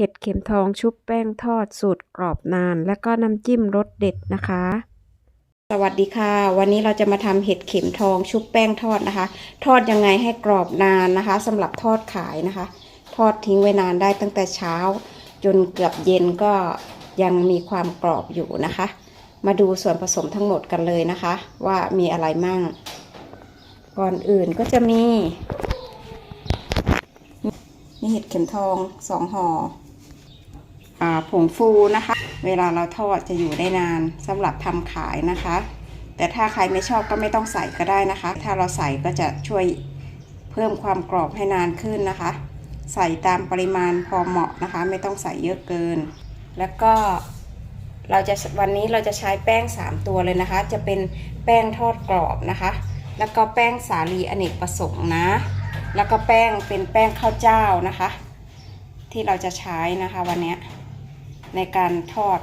เห็ดเข็มทองชุบแป้งทอดสูตรกรอบนาน และก็น้ำจิ้มรสเด็ดนะคะ สวัสดีค่ะ วันนี้เราจะมาทำเห็ดเข็มทองชุบแป้งทอดนะคะ ทอดยังไงให้กรอบนานนะคะสำหรับทอดขายนะคะ ทอดทิ้งไว้นานได้ตั้งแต่เช้า จนเกือบเย็นก็ยังมีความกรอบอยู่นะคะ มาดูส่วนผสมทั้งหมดกันเลยนะคะ ว่ามีอะไรมั่ง ก่อนอื่นก็จะมีนี่เห็ดเข็มทองสองห่ออ่า ผงฟูนะคะ เวลาเราทอดจะอยู่ได้นานสำหรับทำขายนะคะ แต่ถ้าใครไม่ชอบก็ไม่ต้องใส่ก็ได้นะคะ ถ้าเราใส่ก็จะช่วยเพิ่มความกรอบให้นานขึ้นนะคะ ใส่ตามปริมาณพอเหมาะนะคะ ไม่ต้องใส่เยอะเกิน แล้วก็เราจะวันนี้เราจะใช้แป้ง 3 ตัวเลยนะคะ จะเป็นแป้งทอดกรอบนะคะ แล้วก็แป้งสาลีอเนกประสงค์นะ แล้วก็แป้งเป็นแป้งข้าวเจ้านะคะ ที่เราจะใช้นะคะวันนี้ ในการทอด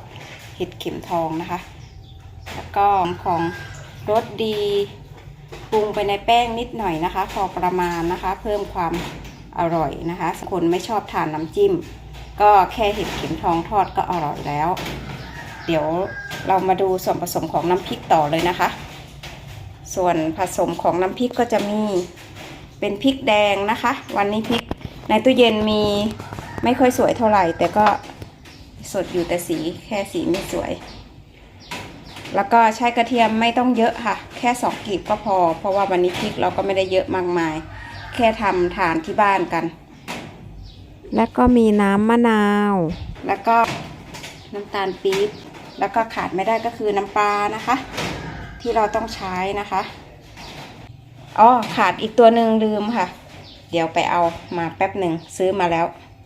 เห็ดเข็มทองนะคะ แล้วก็ของรสดีปรุงไปในแป้งนิดหน่อยนะคะ พอประมาณนะคะ เพิ่มความอร่อยนะคะคนไม่ชอบทานน้ำจิ้ม ก็แค่เห็ดเข็มทองทอดก็อร่อยแล้ว เดี๋ยวเรามาดูส่วนผสมของน้ำพริกต่อเลยนะคะ ส่วนผสมของน้ำพริกก็จะมีเป็นพริกแดงนะคะ วันนี้พริกในตู้เย็นมีไม่ค่อยสวยเท่าไหร่ แต่ก็ สดอยู่แต่สีแค่สีไม่สวย แล้วก็ใช้กระเทียมไม่ต้องเยอะค่ะ แค่สองกีบก็พอ เพราะว่าวันนี้พริกเราก็ไม่ได้เยอะมากมาย แค่ทำทานที่บ้านกัน และก็มีน้ำมะนาว แล้วก็น้ำตาลปี๊บแล้วก็ขาดไม่ได้ก็คือน้ำปลานะคะ ที่เราต้องใช้นะคะอ๋อขาดอีกตัวหนึ่งลืมค่ะ เดี๋ยวไปเอามาแป๊บหนึ่งซื้อมาแล้ว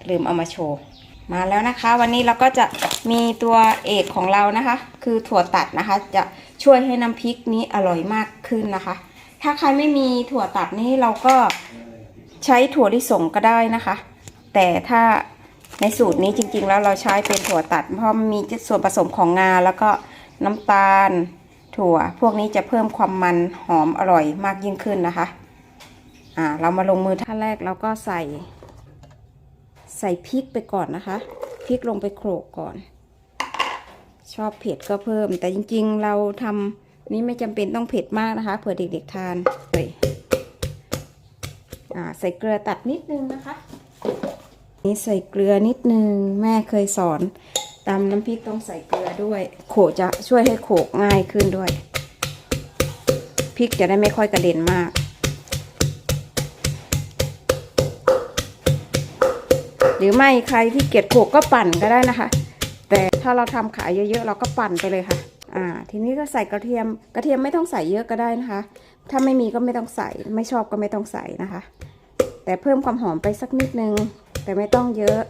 ลืมเอามาโชว์ มาแล้วนะคะ วันนี้เราก็จะมีตัวเอกของเรานะคะ คือถั่วตัดนะคะ จะช่วยให้น้ำพริกนี้อร่อยมากขึ้นนะคะ ถ้าใครไม่มีถั่วตัดนี่เราก็ใช้ถั่วลิสงก็ได้นะคะ แต่ถ้าในสูตรนี้จริง ๆ แล้วเราใช้เป็นถั่วตัด เพราะมีส่วนผสมของงา แล้วก็น้ำตาล ถั่ว พวกนี้จะเพิ่มความมันหอมอร่อยมากยิ่งขึ้นนะคะอ่าเรามาลงมือท่าแรกเราก็ใส่ ใส่พริกไปก่อนนะคะ พริกลงไปโขลกก่อน ชอบเผ็ดก็เพิ่ม แต่จริงๆเราทำนี้ไม่จำเป็นต้องเผ็ดมากนะคะ เผื่อเด็กๆทานเฮ้ยใส่เกลือตัดนิดนึงนะคะ นี่ใส่เกลือนิดนึง แม่เคยสอนตำน้ำพริกต้องใส่เกลือด้วย โขจะช่วยให้โขกง่ายขึ้นด้วย พริกจะได้ไม่ค่อยกระเด็นมาก หรือไม่ใครที่เกียจโขกก็ปั่นก็ได้นะคะ แต่ถ้าเราทำขายเยอะๆ เราก็ปั่นไปเลยค่ะ อ่า ทีนี้ก็ใส่กระเทียม กระเทียมไม่ต้องใส่เยอะก็ได้นะคะ ถ้าไม่มีก็ไม่ต้องใส่ ไม่ชอบก็ไม่ต้องใส่นะคะ แต่เพิ่มความหอมไปสักนิดนึง แต่ไม่ต้องเยอะ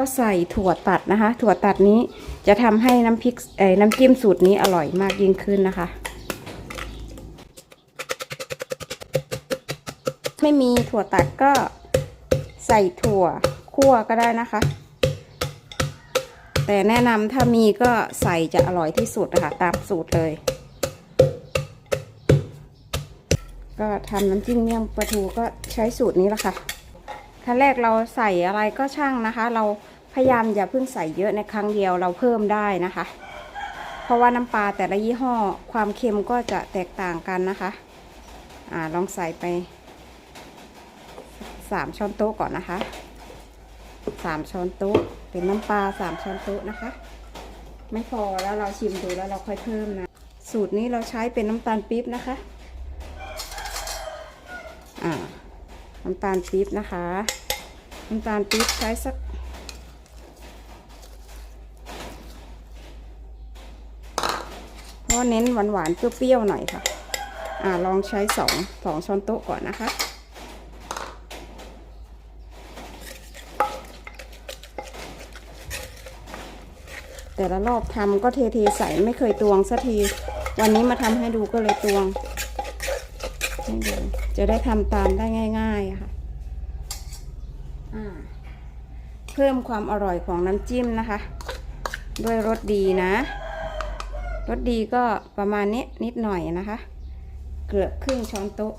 ก็ใส่ถั่วตัดนะคะ ถั่วตัดนี้จะทำให้น้ำพริกเอ่อน้ำจิ้มสูตรนี้อร่อยมากยิ่งขึ้นนะคะ ไม่มีถั่วตัดก็ใส่ถั่วคั่วก็ได้นะคะ แต่แนะนำถ้ามีก็ใส่จะอร่อยที่สุดนะคะตามสูตรเลย ก็ทำน้ำจิ้มเมี่ยงปลาทูก็ใช้สูตรนี้ละค่ะถ้าแรกเราใส่อะไรก็ช่างนะคะ เราพยายามอย่าเพิ่งใส่เยอะในครั้งเดียวเราเพิ่มได้นะคะ เพราะว่าน้ำปลาแต่ละยี่ห้อความเค็มก็จะแตกต่างกันนะคะ อ่าลองใส่ไป สามช้อนโต๊ะก่อนนะคะสามช้อนโต๊ะเป็นน้ำปลาสามช้อนโต๊ะนะคะ ไม่พอแล้วเราชิมดูแล้วเราค่อยเพิ่มนะ สูตรนี้เราใช้เป็นน้ำตาลปี๊บนะคะอ่าน้ำตาลปี๊บนะคะ น้ำตาลปี๊บใช้สักเพราะเน้นหวานๆเปรี้ยวๆหน่อยค่ะอ่าลองใช้สองสองช้อนโต๊ะก่อนนะคะ แต่ละรอบทำก็เทเทใส่ไม่เคยตวงสักที วันนี้มาทำให้ดูก็เลยตวงจะได้ทำตามได้ง่ายๆค่ะเพิ่มความอร่อยของน้ำจิ้มนะคะ ด้วยรสดีนะรสดีก็ประมาณนี้นิดหน่อยนะคะ เกือบครึ่งช้อนโต๊ะ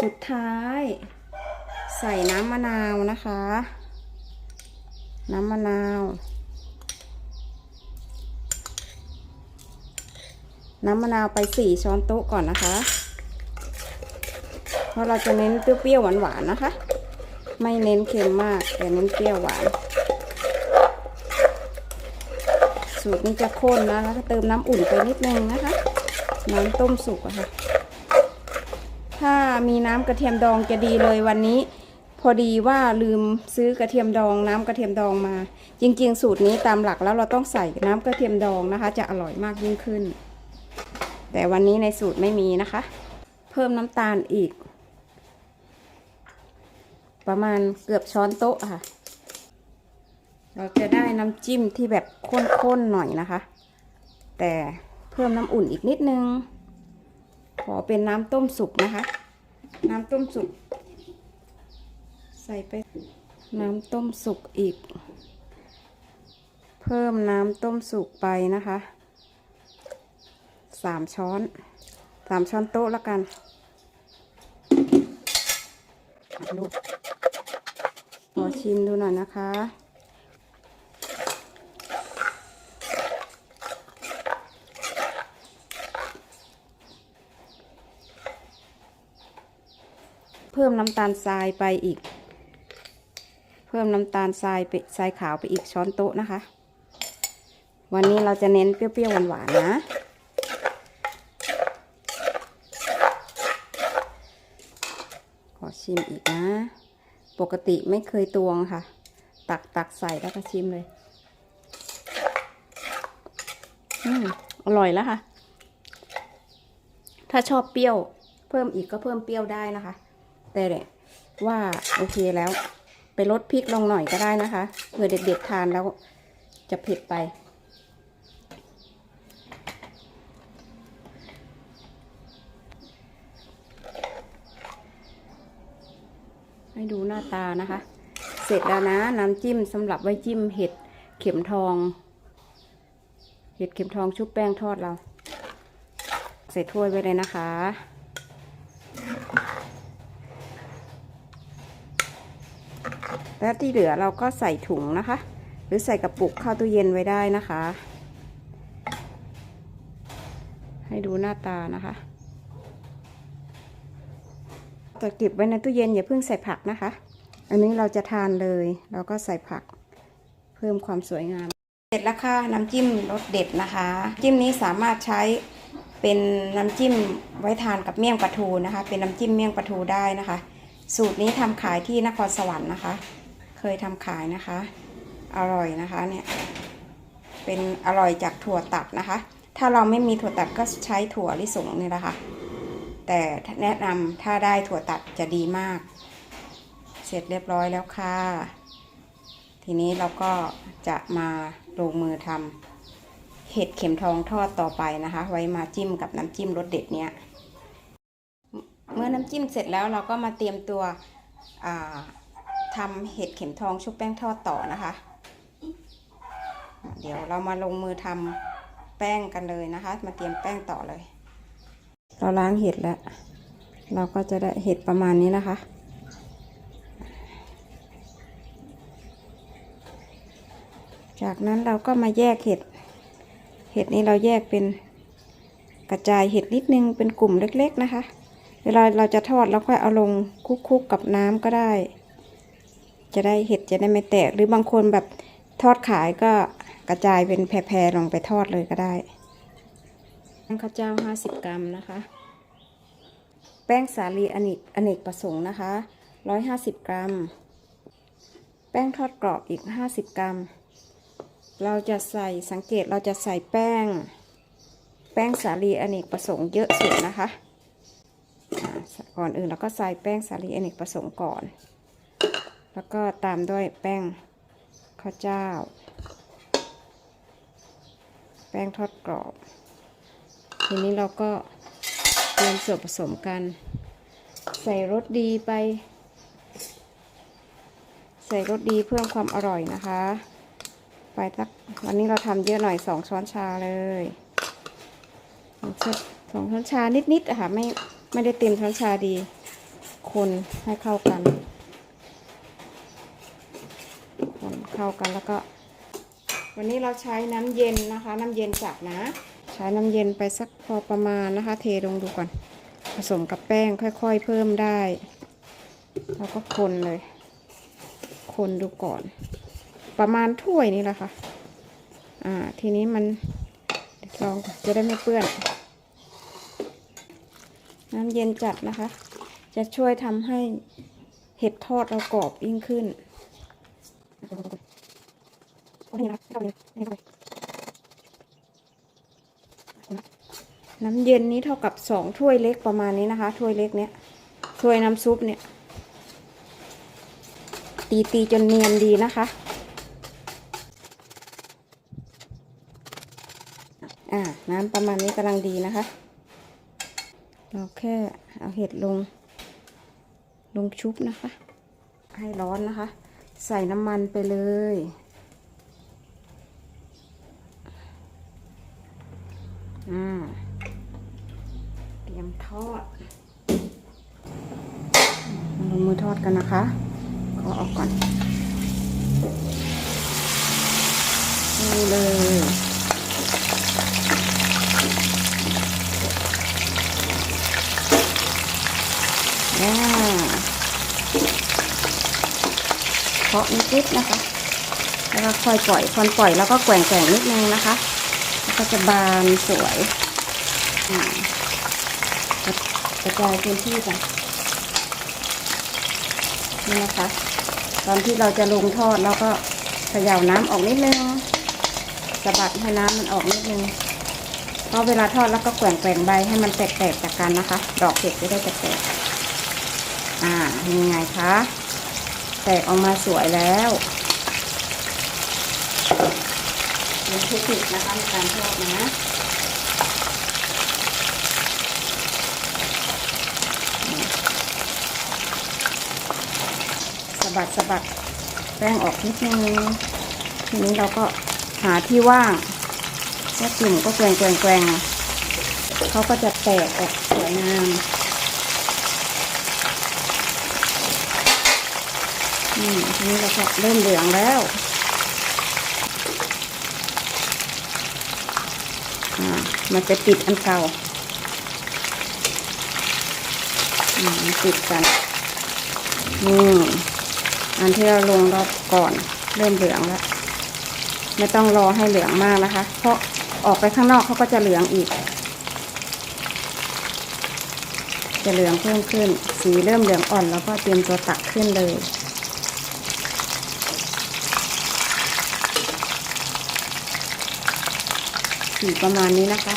สุดท้าย ใส่น้ำมะนาวนะคะ น้ำมะนาว น้ำมะนาวไปสี่ช้อนโต๊ะก่อนนะคะ เพราะเราจะเน้นเปรี้ยวๆหวานๆนะคะ ไม่เน้นเค็มมากแต่เน้นเปรี้ยวหวาน สูตรนี้จะข้นนะแล้วก็เติมน้ำอุ่นไปนิดนึงนะคะ น้ำต้มสุกอะค่ะถ้ามีน้ำกระเทียมดองจะดีเลยวันนี้ พอดีว่าลืมซื้อกระเทียมดองน้ำกระเทียมดองมา จริง ๆ สูตรนี้ตามหลักแล้วเราต้องใส่น้ำกระเทียมดองนะคะ จะอร่อยมากยิ่งขึ้น แต่วันนี้ในสูตรไม่มีนะคะ เพิ่มน้ำตาลอีก ประมาณเกือบช้อนโต๊ะค่ะ เราจะได้น้ำจิ้มที่แบบข้นๆหน่อยนะคะ แต่เพิ่มน้ำอุ่นอีกนิดนึง ขอเป็นน้ำต้มสุกนะคะ น้ำต้มสุก ส่ไปน้ำต้มสุกอีก เพิ่มน้ำต้มสุกไปนะคะสามช้อนสามช้อนโต๊ะแล้วกันดูขอชิมดูหน่อยนะคะเพิ่มน้ำตาลทรายไปอีก พิ่มน้ำตาลทรายไปทรายขาวไปอีกช้อนโต๊ะนะคะ วันนี้เราจะเน้นเปรี้ยวๆหวานๆนะ ขอชิมอีกนะ ปกติไม่เคยตวงค่ะ ตักตักใส่แล้วก็ชิมเลย อืมอร่อยแล้วค่ะ ถ้าชอบเปรี้ยว เพิ่มอีกก็เพิ่มเปรี้ยวได้นะคะ แต่เนี่ยว่าโอเคแล้ว ไปลดพริกลงหน่อยก็ได้นะคะเผื่อเด็กๆทานแล้วจะเผ็ดไป ให้ดูหน้าตานะคะ เสร็จแล้วนะน้ำจิ้มสำหรับไว้จิ้มเห็ดเข็มทอง เห็ดเข็มทองชุบแป้งทอดเราใส่ถ้วยไว้เลยนะคะ แล้วที่เหลือเราก็ใส่ถุงนะคะ หรือใส่กระปุกเข้าตู้เย็นไว้ได้นะคะ ให้ดูหน้าตานะคะจะเก็บไว้ในตู้เย็นอย่าเพิ่งใส่ผักนะคะ อันนี้เราจะทานเลยเราก็ใส่ผักเพิ่มความสวยงาม เสร็จแล้วค่ะน้ำจิ้มรสเด็ดนะคะ จิ้มนี้สามารถใช้เป็นน้ำจิ้มไว้ทานกับเมี่ยงปลาทูนะคะ เป็นน้ำจิ้มเมี่ยงปลาทูได้นะคะ สูตรนี้ทำขายที่นครสวรรค์นะคะ เคยทำขายนะคะ อร่อยนะคะเนี่ยเป็นอร่อยจากถั่วตัดนะคะ ถ้าเราไม่มีถั่วตัดก็ใช้ถั่วลิสงนี่แหละค่ะแต่แนะนำถ้าได้ถั่วตัดจะดีมาก เสร็จเรียบร้อยแล้วค่ะ ทีนี้เราก็จะมาลงมือทำเห็ดเข็มทองทอดต่อไปนะคะ ไว้มาจิ้มกับน้ำจิ้มรสเด็ดเนี้ยเมื่อน้ำจิ้มเสร็จแล้วเราก็มาเตรียมตัวอ่า ทำเห็ดเข็มทองชุบแป้งทอดต่อนะคะ เดี๋ยวเรามาลงมือทำแป้งกันเลยนะคะ มาเตรียมแป้งต่อเลย เราล้างเห็ดแล้ว เราก็จะได้เห็ดประมาณนี้นะคะจากนั้นเราก็มาแยกเห็ด เห็ดนี้เราแยกเป็นกระจายเห็ดนิดนึงเป็นกลุ่มเล็กๆนะคะ เวลาเราจะทอดแล้วค่อยเอาลงคุกๆกับน้ำก็ได้ จะได้เห็ดจะได้ไม่แตก หรือบางคนแบบทอดขายก็กระจายเป็นแพรๆลงไปทอดเลยก็ได้แป้งข้าวเจ้า 50 กรัมนะคะ แป้งสาลีอเนกอเนกประสงค์นะคะ 150 กรัม แป้งทอดกรอบอีก 50 กรัม เราจะใส่สังเกตเราจะใส่แป้ง แป้งสาลีอเนกประสงค์เยอะสุดนะคะอ่าก่อนอื่นเราก็ใส่แป้งสาลีอเนกประสงค์ก่อน แล้วก็ตามด้วยแป้งข้าวเจ้า แป้งทอดกรอบ ทีนี้เราก็เตรียมส่วนผสมกัน ใส่รสดีไป ใส่รสดีเพื่อความอร่อยนะคะ ไปสักวันนี้เราทำเยอะหน่อยสองช้อนชาเลยสองช้อนสองช้อนชานิดๆอะค่ะไม่ไม่ได้เต็มช้อนชาดี คนให้เข้ากัน คน เข้ากันแล้วก็ วันนี้เราใช้น้ำเย็นนะคะ น้ำเย็นจัดนะ ใช้น้ำเย็นไปสักพอประมาณนะคะ เทลงดูก่อน ผสมกับแป้งค่อย ๆ เพิ่มได้แล้วก็คนเลย คนดูก่อน ประมาณถ้วยนี้แหละค่ะ อ่า ทีนี้มันลองจะได้ไม่เปื้อน น้ำเย็นจัดนะคะ จะช่วยทำให้เห็ดทอดเรากรอบยิ่งขึ้น น้ำเย็นนี้เท่ากับสองถ้วยเล็กประมาณนี้นะคะ ถ้วยเล็กเนี้ยถ้วยน้ำซุปเนี่ย ตีตีจนเนียนดีนะคะอ่าน้ำประมาณนี้กำลังดีนะคะ เราแค่เอาเห็ดลง ลงชุบนะคะ ให้ร้อนนะคะ ใส่น้ำมันไปเลย อ่าเตรียมทอดลงมือทอดกันนะคะขอออกก่อนนี่เลยอ่าเคาะนิดๆนะคะ แล้วก็ค่อยปล่อยค่อนปล่อยแล้วก็แกว่งแกว่งๆนิดนึงนะคะ ก็จะบานสวยอ่ากระจายพื้นที่กันนี่นะคะ ตอนที่เราจะลงทอดเราก็เขย่าน้ำออกนิดนึงสะบัดให้น้ำมันออกนิดนึงเพราะเวลาทอดแล้วก็แกว่งแกว่งใบให้มันแตกๆจากกันนะคะ ดอกเห็ดจะได้แตกๆอ่ายังไงคะ แตกออกมาสวยแล้ว เป็นเทคนิคนะคะในการทอดนะสะบัดสะบัดแป้งออกนิดนึงทีนี้เราก็หาที่ว่างก็กลุ่มก็แกว่งแกว่งแกว่งเขาก็จะแตกออกสวยงามอืมทีนี้เราก็เริ่มเหลืองแล้วอ่า มันจะติดอันเก่าอืมมันติดกันนี่อันที่เราลงรอบก่อนเริ่มเหลืองแล้ว ไม่ต้องรอให้เหลืองมากนะคะ เพราะออกไปข้างนอกเขาก็จะเหลืองอีก จะเหลืองเพิ่มขึ้น สีเริ่มเหลืองอ่อนแล้วก็เตรียมตัวตักขึ้นเลย สีประมาณนี้นะคะ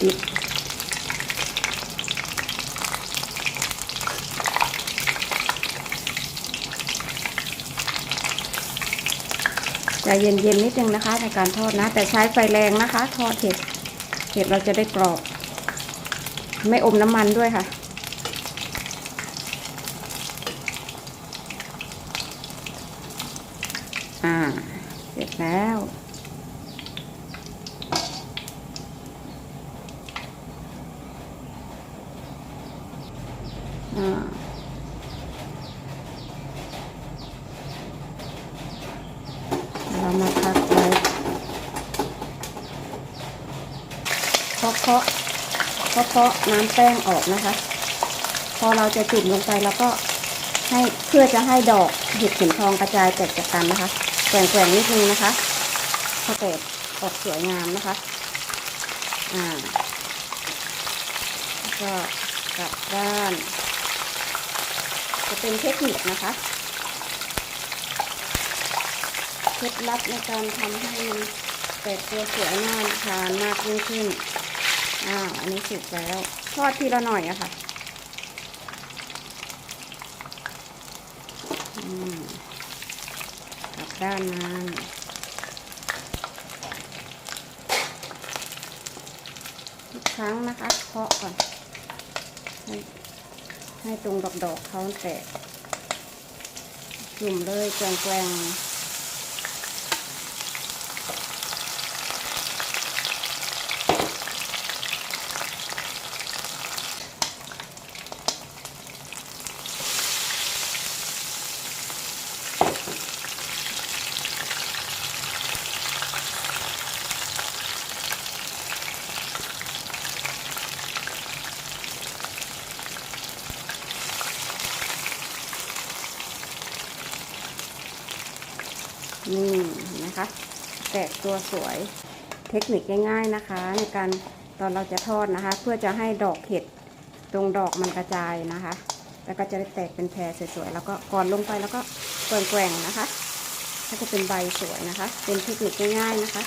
ปิด เย็นๆนิดนึงนะคะ ในการทอดนะ แต่ใช้ไฟแรงนะคะ ทอดเห็ดเห็ดเราจะได้กรอบ ไม่อมน้ำมันด้วยค่ะ อ่า เสร็จแล้ว อ่า เรามาพักไว้เคาะเคาะเคาะเคาะน้ำแป้งออกนะคะ พอเราจะจุ่มลงไปแล้วก็ให้เพื่อจะให้ดอกเห็ดเข็มทองกระจายแตกจากกันนะคะแกว่งแกว่งนิดนึงนะคะพอแตกออกสวยงามนะคะอ่าก็กลับด้าน จะเป็นเทคนิคนะคะ เคล็ดลับในการทำให้มันแตกตัวสวยงาทานมากยิ่งขึ้นอ้าวอันนี้สุกแล้วทอดทีละหน่อยอะค่ะกลับด้านนั้นครั้งนะคะเคาะก่อนให้ให้ตรงดอกดอกๆเขาแตกจุ่มเลยแกว่งแกงนี่เห็นะคะ แต กตัวสวย เทคนิคง่าย ๆนะคะ ในการตอนเราจะทอดนะคะ เพื่อจะให้ดอกเห็ดตรงดอกมันกระจายนะคะ แล้วก็จะได้แตกเป็นแพรสวยๆแล้วก็ก่อนลงไปแล้วก็แกว่งๆนะคะก็จะเป็นใบสวยนะคะ เป็นเทคนิคง่ายๆนะคะ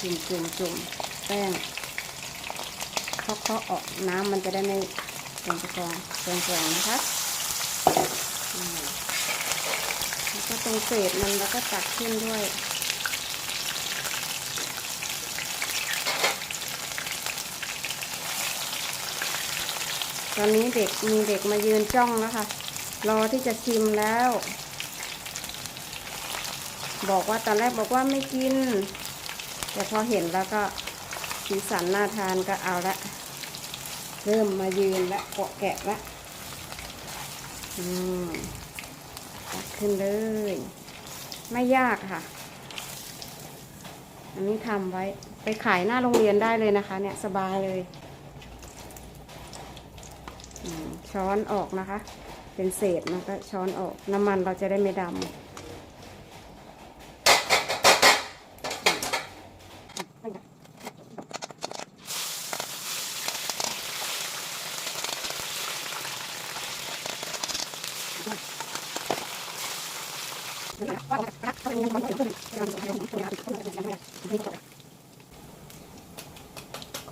จุ่มจุ่มจุ่มแป้งเคาะเคาะออกน้ำมันจะได้ไม่เป็นตะกองแกว่งๆนะคะอืมแล้วก็ ตรงเศษมันแล้วก็ตักขึ้นด้วย ตอนนี้เด็กมีเด็กมายืนจ้องแล้วค่ะ รอที่จะชิมแล้ว บอกว่าตอนแรกบอกว่าไม่กิน แต่พอเห็นแล้วก็สีสันน่าทานก็เอาละ เริ่มมายืนและเกาะแกะละ อืม ตักขึ้นเลย ไม่ยากค่ะ อันนี้ทำไว้ไปขายหน้าโรงเรียนได้เลยนะคะ เนี่ยสบายเลยช้อนออกนะคะ เป็นเศษมันก็ช้อนออกน้ำมันเราจะได้ไม่ดำ เค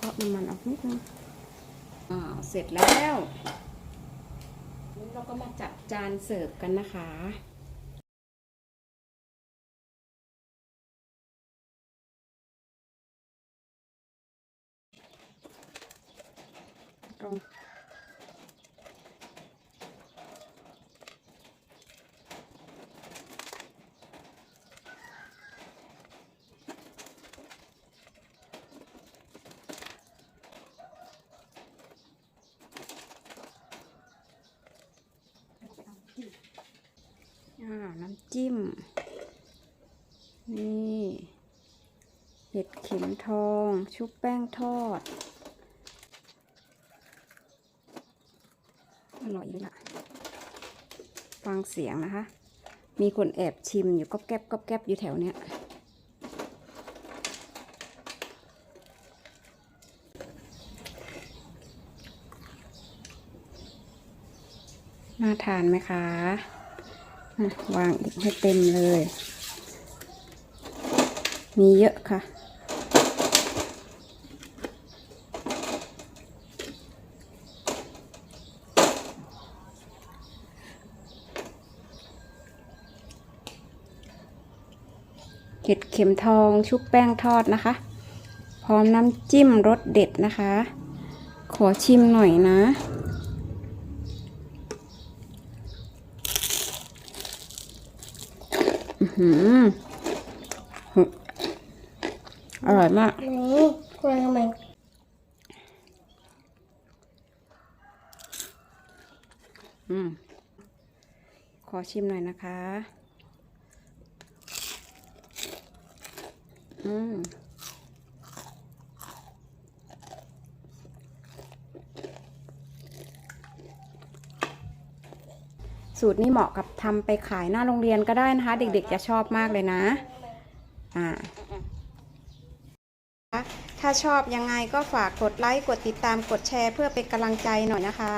าะน้ำมันออกนิดนึงอ่าเสร็จแล้ว เราก็มาจัดจานเสิร์ฟกันนะคะ น้ำจิ้ม นี่เห็ดเข็มทอง ชุบแป้งทอด อร่อยดีละฟังเสียงนะคะ มีคนแอบชิมอยู่ก๊อบแก๊บก๊อบแก๊บอยู่แถวเนี้ยน่าทานไหมคะ วางอีกให้เต็มเลย มีเยอะค่ะเห็ดเข็มทองชุบแป้งทอดนะคะ พร้อมน้ำจิ้มรสเด็ดนะคะ ขอชิมหน่อยนะ อื้อ หือหึอร่อยมากนี่ควรทำไมอืม ขอชิมหน่อยนะคะ อืม สูตรนี้เหมาะกับทำไปขายหน้าโรงเรียนก็ได้นะคะ เด็กๆจะชอบมากเลยนะ อ่า ถ้าชอบยังไงก็ฝากกดไลค์ กดติดตาม กดแชร์เพื่อเป็นกำลังใจหน่อยนะคะ